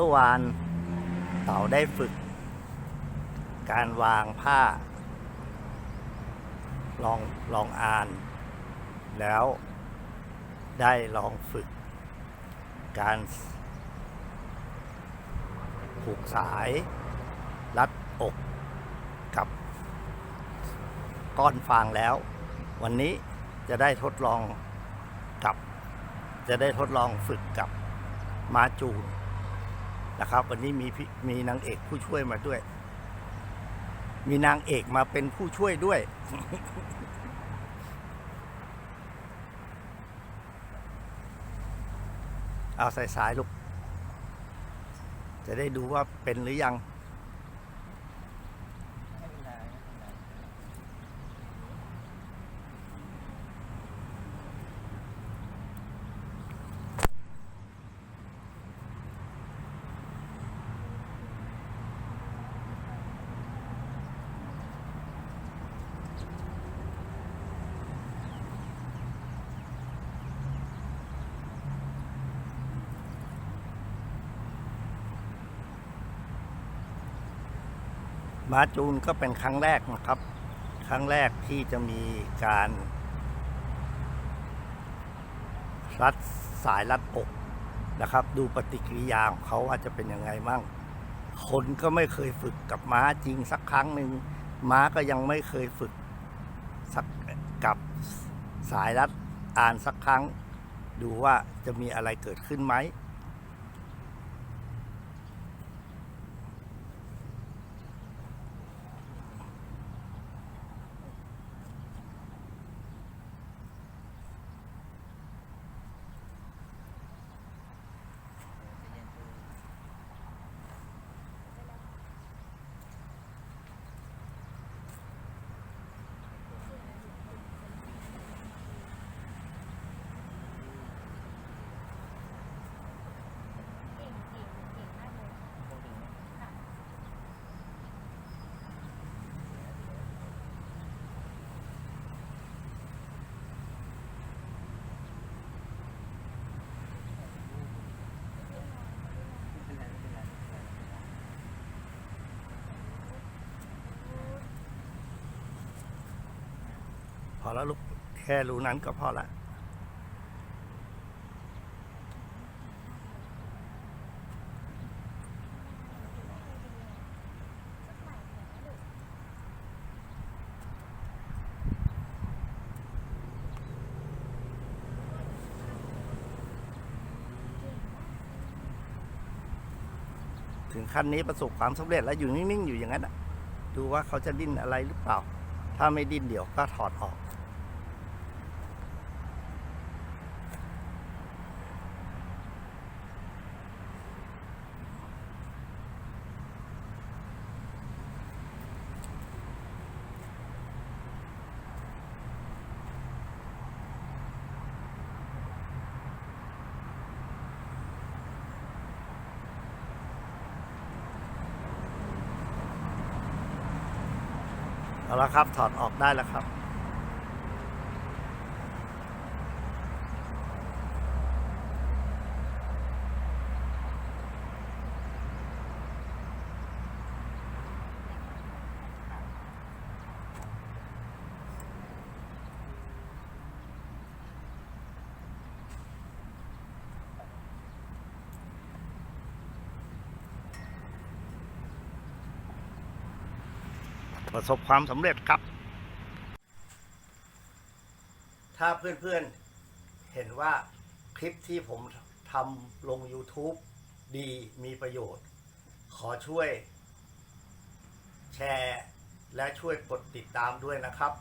มื่อวานเต่าได้ฝึก การวางผ้า ลองลองอ่าน แล้วได้ลองฝึก การผูกสาย รัดอกกับก้อนฟางแล้ว วันนี้จะได้ทดลองกับ จะได้ทดลองฝึกกับมาจูน นะครับ วันนี้มีพี่มีนางเอกผู้ช่วยมาด้วย มีนางเอกมาเป็นผู้ช่วยด้วย เอาใส่สายลูก จะได้ดูว่าเป็นหรือยัง มาจูนก็เป็นครั้งแรกนะครับ ครั้งแรกที่จะมีการรัดสายรัดอกนะครับ ดูปฏิกิริยาของเขาว่าจะเป็นยังไงมั่ง คนก็ไม่เคยฝึกกับม้าจริงสักครั้งหนึ่งม้าก็ยังไม่เคยฝึกสักกับสายรัดอ่านสักครั้ง ดูว่าจะมีอะไรเกิดขึ้นไหม เก่งเก่งเก่งมากเลยค่ะ พ อแล้วลูกแค่รู้นั้นก็พอละถึงขั้นนี้ประสบความสำเร็จแล้วอยู่นิ่ง ๆ อยู่อย่างนั้นน่ะดูว่าเขาจะดิ้นอะไรหรือเปล่า ถ้าไม่ดิ้นเดี๋ยวก็ถอดออก เอาละครับถอดออกได้แล้วครับ ประสบความสำเร็จครับ ถ้าเพื่อนๆเห็นว่าคลิปที่ผมทำลง YouTube ดีมีประโยชน์ ขอช่วย แชร์ และช่วยกดติดตามด้วยนะครับ